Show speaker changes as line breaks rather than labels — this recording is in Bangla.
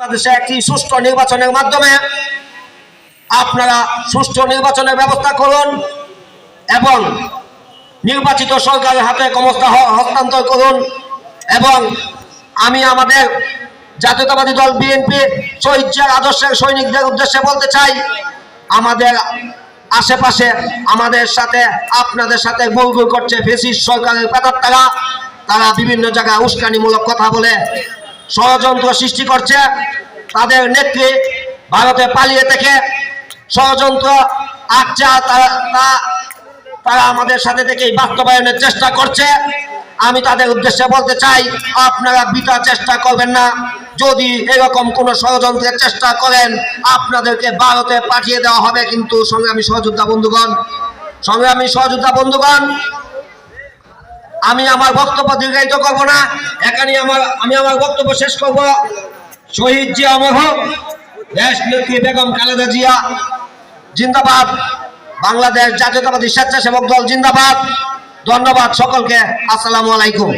বাংলাদেশে একটি সুষ্ঠু নির্বাচনের মাধ্যমে আপনারা সুষ্ঠু নির্বাচনের ব্যবস্থা করুন এবং নির্বাচিত সরকারের হাতে ক্ষমতা হস্তান্তর করুন এবং আমি আমাদের জাতীয়তাবাদী দল বিএনপি শহীদ জিয়ার আদর্শের সৈনিকদের উদ্দেশ্যে বলতে চাই, আমাদের আশেপাশে আমাদের সাথে, আপনাদের সাথে গুলগুল করছে ফেসিস সরকারের পেতাত্তারা তারা বিভিন্ন জায়গায় উস্কানিমূলক কথা বলে ষড়যন্ত্র সৃষ্টি করছে। তাদের নেত্রী ভারতে পালিয়ে থেকে ষড়যন্ত্র আচ্ছা তারা তারা আমাদের সাথে থেকেই বাস্তবায়নের চেষ্টা করছে। আমি তাদের উদ্দেশ্যে বলতে চাই, আপনারা বিটা চেষ্টা করবেন না। যদি এরকম কোনো ষড়যন্ত্রের চেষ্টা করেন, আপনাদেরকে ভারতে পাঠিয়ে দেওয়া হবে। কিন্তু সংগ্রামী সহযোদ্ধা বন্ধুগণ, সংগ্রামী সহযোদ্ধা বন্ধুগণ আমি আমার বক্তব্য দীর্ঘায়িত করব না। এখানে আমার আমি আমার বক্তব্য শেষ করব। শহীদ জিয়া অমর হোক দেশ বেগম খালেদা জিয়া, জিন্দাবাদ। বাংলাদেশ জাতীয়তাবাদী স্বেচ্ছাসেবক দল, জিন্দাবাদ। ধন্যবাদ সকলকে। আসসালামু আলাইকুম।